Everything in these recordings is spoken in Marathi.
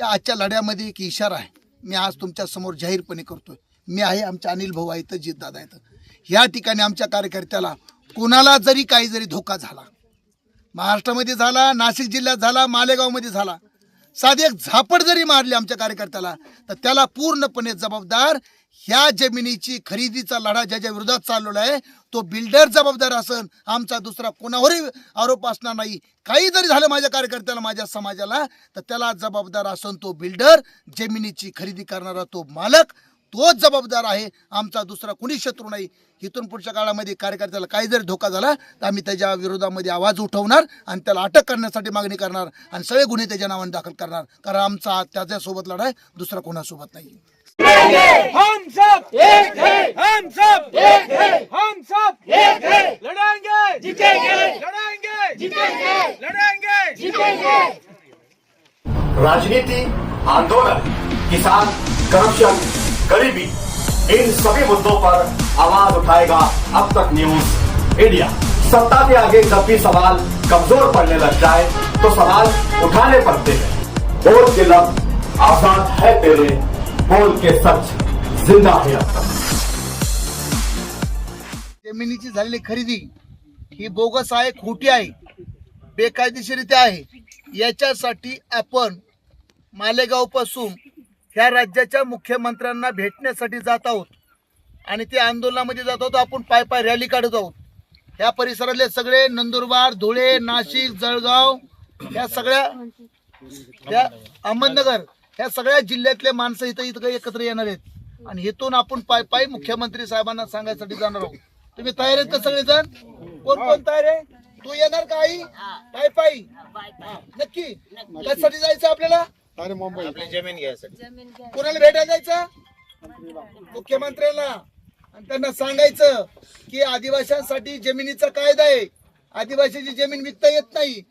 त्या आजच्या लढ्यामध्ये एक इशारा आहे. मी आज तुमच्यासमोर जाहीरपणे करतोय. मी आहे आमचे अनिल भाऊ आहेत जितदादा आहेत. ह्या ठिकाणी आमच्या कार्यकर्त्याला कोणाला जरी काही जरी धोका झाला महाराष्ट्रामध्ये झाला नाशिक जिल्ह्यात झाला मालेगावमध्ये झाला साधी एक झापड जरी मारली आमच्या कार्यकर्त्याला तर त्याला पूर्णपणे जबाबदार ह्या जमिनीची खरेदीचा लढा ज्याच्या विरोधात चाललेला आहे तो बिल्डर जबाबदार असन आमचा दुसरा कोणावरही आरोप असणार नाही. काही जरी झालं माझ्या कार्यकर्त्याला माझ्या समाजाला तर त्याला जबाबदार असन तो बिल्डर जमिनीची खरेदी करणारा तो मालक तोच जबाबदार आहे. आमचा दुसरा कुणी शत्रू नाही. इथून पुढच्या काळामध्ये कार्यकर्त्याला काही जरी धोका झाला तर आम्ही त्याच्या विरोधामध्ये आवाज उठवणार आणि त्याला अटक करण्यासाठी मागणी करणार आणि सगळे गुन्हे त्याच्या नावाने दाखल करणार. कारण आमचा त्याच्यासोबत लढाई दुसरा कोणासोबत नाही. हम सब एक हम सब एक हम सब एक लड़ेंगे जीतेंगे लड़ेंगे जीतेंगे लड़ेंगे जीतेंगे राजनीति, आंदोलन, किसान, करप्शन, गरीबी, इन सभी मुद्दों पर आवाज़ उठाएगा अब तक न्यूज़ इंडिया। सत्ता के आगे जब भी सवाल कमज़ोर पड़ने लग जाए तो सवाल उठाने पड़ते हैं। बोल के आज़ाद है तेरे। बोल के सच जिंदा है जमिनीची झालेली खरेदी ही बोगस आहे खोटी आहे बेकायदेशीरित्या आहे. याच्यासाठी आपण मालेगावपासून ह्या राज्याच्या मुख्यमंत्र्यांना भेटण्यासाठी जात आहोत. आणि ते आंदोलनामध्ये जात आहोत आपण पाय पाय रॅली काढत आहोत. ह्या परिसरातले सगळे नंदुरबार धुळे नाशिक जळगाव या सगळ्या त्या अहमदनगर ह्या सगळ्या जिल्ह्यातले माणसं इथं इथं एकत्र येणार आहेत. आणि इथून आपण पाय पाय मुख्यमंत्री साहेबांना सांगायसाठी जाणार आहोत. तुम्ही तयार आहेत का सगळेजण? कोण कोण तयार आहे? तू येणार का आई? पाय पायी. हा, नक्की. कशासाठी जायचं आपल्याला? कोणाला भेटायला जायचं? मुख्यमंत्र्यांना आणि त्यांना सांगायचं की आदिवासींसाठी जमिनीचा कायदा आहे. आदिवासीची जमीन विकता येत नाही.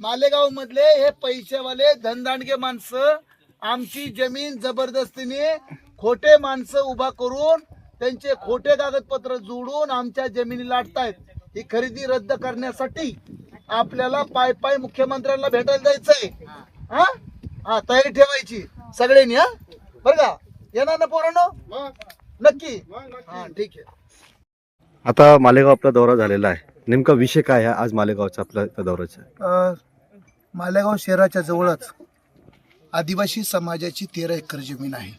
मालेगाव मधले हे पैसेवाले धनदांडगे माणसं आमची जमीन जबरदस्तीने खोटे माणसं उभा करून त्यांचे खोटे कागदपत्र जोडून आमच्या जमिनी लाटतायत. ही खरेदी रद्द करण्यासाठी आपल्याला पाय पाय मुख्यमंत्र्यांना भेटायला जायचंय. हा? हा तयारी ठेवायची. सगळ्यांनी हा? बरं का? येणार ना पोरांनो? नक्की? हा ठीक आहे. आता मालेगाव आपला दौरा झालेला आहे. नेमका विषय काय आहे? आज मालेगावचा आपला त्या दौऱ्याचा मालेगाव शहराच्या जवळच. आदिवासी समाजाची तेरा एकर जमीन आहे.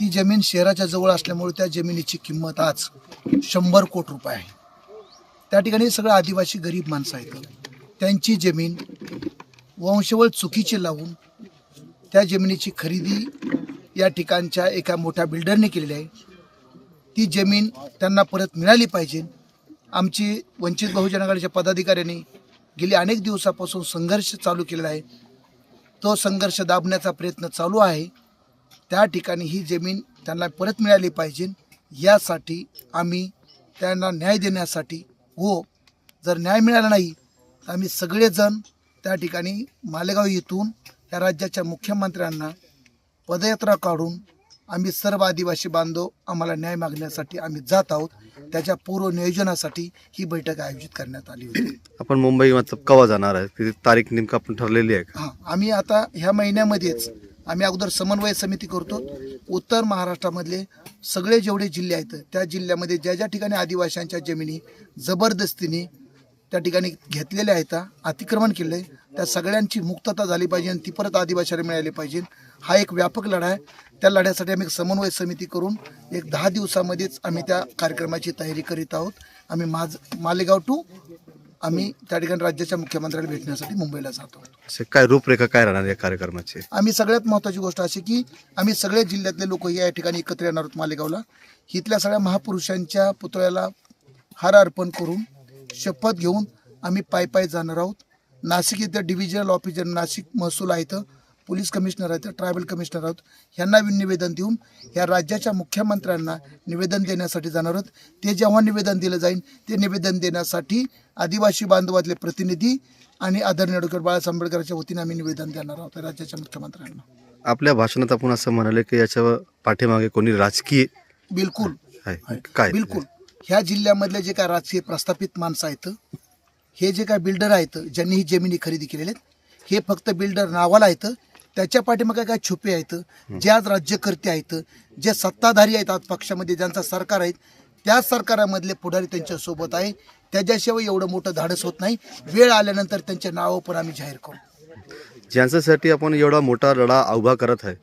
ती जमीन शहराच्या जवळ असल्यामुळे त्या जमिनीची किंमत आज शंभर कोटी रुपये आहे. त्या ठिकाणी सगळं आदिवासी गरीब माणसं आहेत. त्यांची जमीन वंशवळ चुकीची लावून त्या जमिनीची खरेदी या ठिकाणच्या एका मोठ्या बिल्डरने केलेली आहे. ती जमीन त्यांना परत मिळाली पाहिजे. आमची वंचित बहुजन आघाडीच्या पदाधिकाऱ्यांनी गेली अनेक दिवसापासून संघर्ष चालू केलेला आहे. तो संघर्ष दाबण्याचा प्रयत्न चालू आहे. त्या ठिकाणी ही जमीन त्यांना परत मिळाली पाहिजे. यासाठी आम्ही त्यांना न्याय देण्यासाठी व जर न्याय मिळाला नाही तर आम्ही सगळेजण त्या ठिकाणी मालेगाव येथून या राज्याच्या मुख्यमंत्र्यांना पदयात्रा काढून आम्ही सर्व आदिवासी बांधव आम्हाला न्याय मागण्यासाठी आम्ही जात आहोत. त्याच्या पूर्व नियोजनासाठी ही बैठक आयोजित करण्यात आली होती. आपण मुंबई मतलब कवा जाणार आहे? ती तारीख नेमकं आपण ठरलेली आहे का? हां आम्ही आता ह्या महिन्यामध्येच आम्ही अगोदर समन्वय समिती करतो. उत्तर महाराष्ट्रामधले सगळे जेवढे जिल्हे आहेत त्या जिल्ह्यामध्ये ज्या ज्या ठिकाणी आदिवासींच्या जमिनी जबरदस्तीने त्या ठिकाणी घेतलेल्या आहेत अतिक्रमण केलं आहे त्या सगळ्यांची मुक्तता झाली पाहिजे आणि ती परत आदिवासीला मिळाली पाहिजे. हा एक व्यापक लढा आहे. त्या लढ्यासाठी आम्ही एक समन्वय समिती करून एक दहा दिवसामध्येच आम्ही त्या कार्यक्रमाची तयारी करीत आहोत. आम्ही माझ मालेगाव टू आम्ही त्या ठिकाणी राज्याच्या मुख्यमंत्र्याला भेटण्यासाठी मुंबईला जातो असे काय रूपरेखा काय राहणार या कार्यक्रमाची? आम्ही सगळ्यात महत्त्वाची गोष्ट अशी की आम्ही सगळ्या जिल्ह्यातले लोक या ठिकाणी एकत्र येणार आहोत मालेगावला. इथल्या सगळ्या महापुरुषांच्या पुतळ्याला हार अर्पण करून शपथ घेऊन आम्ही पाय पाय जाणार आहोत. नाशिक इथं डिव्हिजनल ऑफिसर नाशिक महसूल आहेत पोलीस कमिशनर आहेत ट्रायबल कमिशनर आहोत ह्यांना निवेदन देऊन या राज्याच्या मुख्यमंत्र्यांना निवेदन देण्यासाठी जाणार आहोत. ते जेव्हा निवेदन दिलं जाईल ते निवेदन देण्यासाठी आदिवासी बांधवातले प्रतिनिधी आणि आदरणीय डॉक्टर बाळासाहेब आंबेडकरच्या वतीने आम्ही निवेदन देणार आहोत राज्याच्या मुख्यमंत्र्यांना. आपल्या भाषणात आपण असं म्हणाले की याच्या पाठीमागे कोणी राजकीय बिलकुल. काय? बिलकुल. ह्या जिल्ह्यामधले जे काय राजकीय प्रस्थापित माणसं आहेत हे जे काय बिल्डर आहेत ज्यांनी ही जमिनी खरेदी केलेल्या आहेत हे फक्त बिल्डर नावाला आहेत त्याच्या पाठीमागे काय छुपे आहेत जे आज राज्यकर्ते आहेत जे सत्ताधारी आहेत आज पक्षामध्ये ज्यांचा सरकार आहे त्या सरकारामधले पुढारी त्यांच्यासोबत आहे. त्याच्याशिवाय एवढं मोठं धाडस होत नाही. वेळ आल्यानंतर त्यांचे नावं पण आम्ही जाहीर करू. ज्यांच्यासाठी आपण एवढा मोठा लढा उभा करत आहे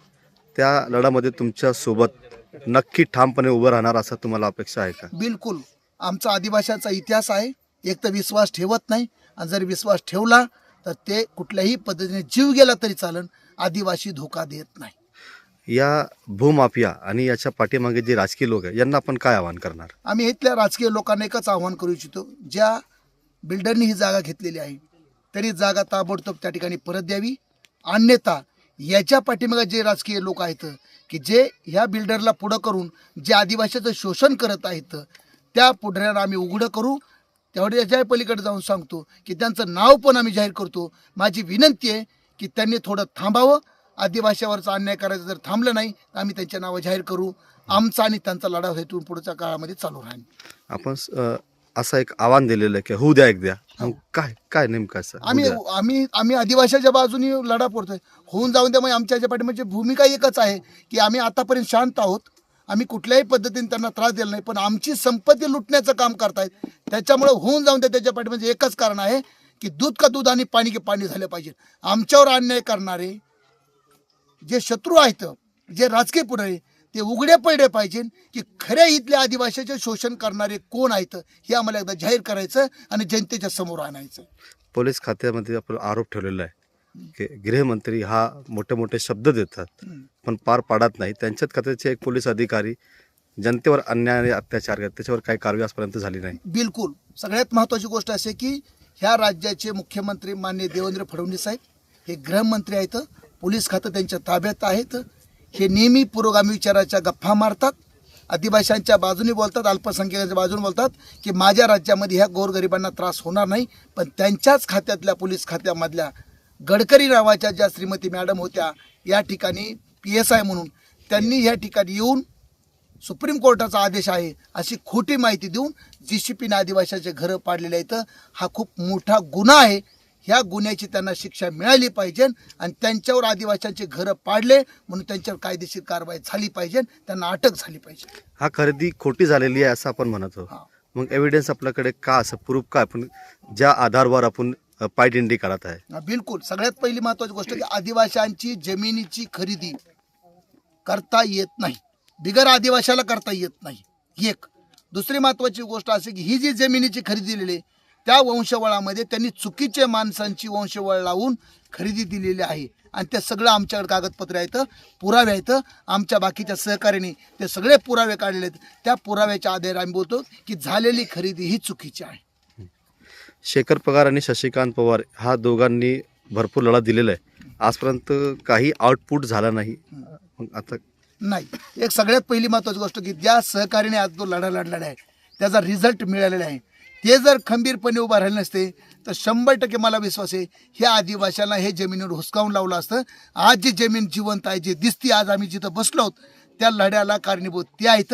त्या लढ्यामध्ये तुमच्यासोबत नक्की ठामपणे उभं राहणार असं तुम्हाला अपेक्षा आहे का? बिलकुल. आमचा आदिवाशाचा इतिहास आहे. एक तर विश्वास ठेवत नाही. आणि जर विश्वास ठेवला तर ते कुठल्याही पद्धतीने जीव गेला तरी चालन. आदिवासी धोका देत नाही. या भूमाफिया आणि याच्या पाठीमागे जे राजकीय लोक आहे यांना आपण काय आवाहन करणार? आम्ही इथल्या राजकीय लोकांना एकच आव्हान करू इच्छितो ज्या बिल्डरनी ही जागा घेतलेली आहे तरी जागा ताबडतोब त्या ठिकाणी परत द्यावी. अन्यथा याच्या पाठीमागे जे राजकीय लोक आहेत की जे ह्या बिल्डरला पुढं करून जे आदिवासीचं शोषण करत आहेत त्या पुढऱ्यांना आम्ही उघडं करू. तेवढ्या याच्या पलीकडे जाऊन सांगतो की त्यांचं नाव पण आम्ही जाहीर करतो. माझी विनंती आहे की त्यांनी थोडं थांबावं. आदिवासीवरचा अन्याय करायचं जर थांबलं नाही तर आम्ही त्यांच्या नावं जाहीर करू. आमचा आणि त्यांचा लढा हेतून पुढच्या काळामध्ये चालू राहील. आपण असं एक आव्हान दिलेलं आहे की होऊ द्या एक द्या मग काय काय नेमकं असं? आम्ही द्या. आम्ही आम्ही आदिवासीच्या बाजूने लढा पडतोय होऊन जाऊन त्यामुळे आमच्या याच्या पाठीमागची भूमिका एकच आहे की आम्ही आतापर्यंत शांत आहोत. आम्ही कुठल्याही पद्धतीने त्यांना त्रास दिला नाही पण आमची संपत्ती लुटण्याचं काम करतायत. त्याच्यामुळे होऊन जाऊन त्या त्याच्या पाठीमागे एकच कारण आहे की दूध का दूध आणि पाणी के पाणी झालं पाहिजे. आमच्यावर अन्याय करणारे जे शत्रू आहेत जे राजकीय पुढारी ते उघडे पडले पाहिजे की खऱ्या इथल्या आदिवासीचे शोषण करणारे कोण आहेत हे आम्हाला एकदा जाहीर करायचं आणि जनतेच्या समोर आणायचं. पोलीस खात्यामध्ये आपण आरोप ठेवलेला आहे की गृहमंत्री हा मोठे मोठे शब्द देतात पण पार पाडत नाही. त्यांच्याच खात्याचे एक पोलीस अधिकारी जनतेवर अन्याय आणि अत्याचार करतात. त्याच्यावर काही कारवाई आजपर्यंत झाली नाही. बिलकुल. सगळ्यात महत्त्वाची गोष्ट असे की ह्या राज्याचे मुख्यमंत्री मान्य देवेंद्र फडणवीस साहेब हे गृहमंत्री आहेत पोलीस खातं त्यांच्या ताब्यात आहेत. हे नेहमी पुरोगामी विचाराच्या गप्पा मारतात. आदिवासींच्या बाजूने बोलतात अल्पसंख्याकांच्या बाजूने बोलतात की माझ्या राज्यामध्ये ह्या गोरगरिबांना त्रास होणार नाही पण त्यांच्याच खात्यातल्या पोलीस खात्यामधल्या गडकरी नावाच्या ज्या श्रीमती मॅडम होत्या या ठिकाणी पी एस आय म्हणून त्यांनी या ठिकाणी येऊन सुप्रीम कोर्टाचा आदेश आहे अशी खोटी माहिती देऊन जी सी पीने आदिवासीचे घरं पाडलेले आहेत. हा खूप मोठा गुन्हा आहे. ह्या गुन्ह्याची त्यांना शिक्षा मिळाली पाहिजे आणि त्यांच्यावर आदिवासींचे घरं पाडले म्हणून त्यांच्यावर कायदेशीर कारवाई झाली पाहिजे त्यांना अटक झाली पाहिजे. हा खरेदी खोटी झालेली आहे असं आपण म्हणत हा. आहोत मग एव्हिडन्स आपल्याकडे का असं प्रूफ काय आपण ज्या आधारवर आपण पायदिंडी काढत आहे? हा, बिलकुल. सगळ्यात पहिली महत्वाची गोष्ट की आदिवाशांची जमिनीची खरेदी करता येत नाही. बिगर आदिवाशाला करता येत नाही. एक दुसरी महत्वाची गोष्ट अशी की ही जी जमिनीची खरेदी दिलेली त्या वंशवळामध्ये त्यांनी चुकीच्या माणसांची वंशवळ लावून खरेदी दिलेली आहे. आणि ते सगळं आमच्याकडे कागदपत्र आहेत पुरावे आहेत आमच्या बाकीच्या सहकार्याने ते सगळे पुरावे काढलेले आहेत. त्या पुराव्याच्या आधारे आम्ही बोलतो की झालेली खरेदी ही चुकीची आहे. शेखर पवार आणि शशिकांत पवार ह्या दोघांनी भरपूर लढा दिलेला आहे. आजपर्यंत काही आउटपुट झाला नाही. मग आता नाही. एक सगळ्यात पहिली महत्वाची गोष्ट की ज्या सहकार्याने आज तो लढा लढलेला आहे त्याचा रिझल्ट मिळालेला आहे. ते जर खंबीरपणे उभा राहिले नसते तर शंभर टक्के मला विश्वास आहे हे आदिवाशाला हे जमिनीवर हुसकावून लावलं असतं. आज जी जमीन जिवंत आहे जी दिसती आज आम्ही जिथं बसलो आहोत त्या लढ्याला कारणीभूत. ते आहेत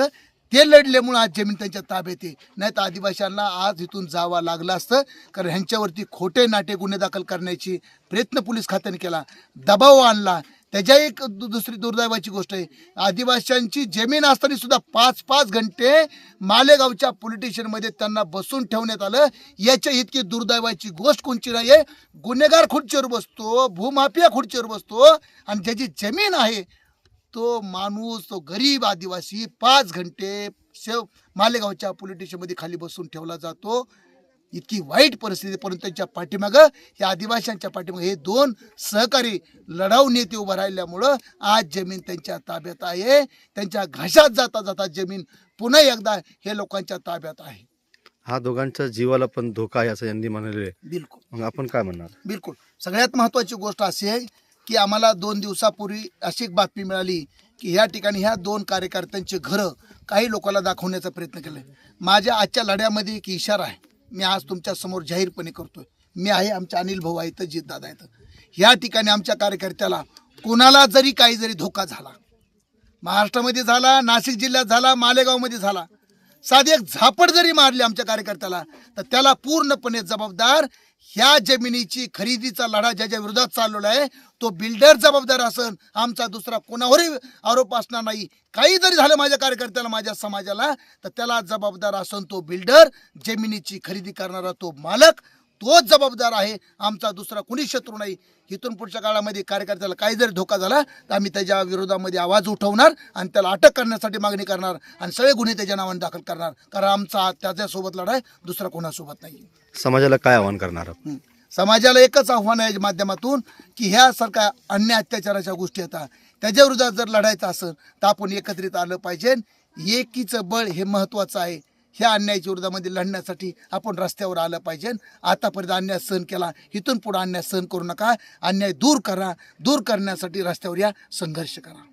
ते लढल्यामुळं आज जमीन त्यांच्या ताब्यात येते. नाही तर आदिवाशांना आज इथून जावं लागलं असतं कारण ह्यांच्यावरती खोटे नाटे गुन्हे दाखल करण्याची प्रयत्न पोलीस खात्याने केला. दबाव आणला. त्याच्या एक दु- दुसरी दुर्दैवाची गोष्ट आहे. आदिवासींची जमीन असताना सुद्धा पाच पाच घंटे मालेगावच्या पोलिटिशियनमध्ये त्यांना बसून ठेवण्यात आलं. याच्या इतकी दुर्दैवाची गोष्ट कोणची नाही आहे गुन्हेगार खुर्चीवर बसतो भूमाफिया खुर्चीवर बसतो आणि ज्याची जमीन आहे तो माणूस तो गरीब आदिवासी पाच घंटे शेव मालेगावच्या पोलिटिशियनमध्ये खाली बसून ठेवला जातो. इतकी वाईट परिस्थिती परंतु त्यांच्या पाठीमागं या आदिवासींच्या पाठीमागं हे दोन सहकारी लढाऊ नेते उभं राहिल्यामुळं आज जमीन त्यांच्या ताब्यात आहे. त्यांच्या घशात जाता जाता जमीन पुन्हा एकदा हे लोकांच्या ताब्यात आहे. हा दोघांच्या जीवाला पण धोका आहे असं यांनी म्हणाले. बिलकुल. मग आपण काय म्हणणार? बिलकुल. सगळ्यात महत्त्वाची गोष्ट अशी आहे की आम्हाला दोन दिवसापूर्वी अशी एक बातमी मिळाली की ह्या ठिकाणी ह्या दोन कार्यकर्त्यांची घरं काही लोकांना दाखवण्याचा प्रयत्न केला माझ्या आजच्या लढ्यामध्ये एक इशारा आहे. मी आज तुमच्यासमोर जाहीरपणे करतोय. मी आहे आमच्या अनिल भाऊ आहेत जित दादा आहेत ह्या ठिकाणी आमच्या कार्यकर्त्याला कोणाला जरी काही जरी धोका झाला महाराष्ट्रामध्ये झाला नाशिक जिल्ह्यात झाला मालेगावमध्ये झाला साधी एक झापड जरी मारली आमच्या कार्यकर्त्याला तर त्याला पूर्णपणे जबाबदार ह्या जमिनीची खरेदीचा लढा ज्याच्या विरोधात चाललेला आहे तो बिल्डर जबाबदार असन आमचा दुसरा कोणावरही आरोप असणार नाही. काही जरी झालं माझ्या कार्यकर्त्याला माझ्या समाजाला तर त्याला जबाबदार असन तो बिल्डर जमिनीची खरेदी करणारा तो मालक तोच जबाबदार आहे. आमचा दुसरा कुणी शत्रू नाही. इथून पुढच्या काळामध्ये कार्यकर्त्याला काही जरी धोका झाला तर आम्ही त्याच्या विरोधामध्ये आवाज उठवणार आणि त्याला अटक करण्यासाठी मागणी करणार आणि सगळे गुन्हे त्याच्या नावाने दाखल करणार. कारण आमचा त्याच्यासोबत लढाई दुसरा कोणासोबत नाही. समाजाला काय आवाहन करणार. समाजाला एकच आव्हान आहे माध्यमातून की ह्या सारख्या अन्य अत्याचाराच्या गोष्टी येतात. त्याच्या विरोधात जर लढायचं असेल तर आपण एकत्रित आलं पाहिजे. एकीचं बळ हे महत्त्वाचं आहे. ह्या अन्यायाच्या विरोधामध्ये लढण्यासाठी आपण रस्त्यावर आलं पाहिजे. आतापर्यंत अन्याय सहन केला. इथून पुढे अन्याय सहन करू नका. अन्याय दूर करा. दूर करण्यासाठी रस्त्यावर या संघर्ष करा.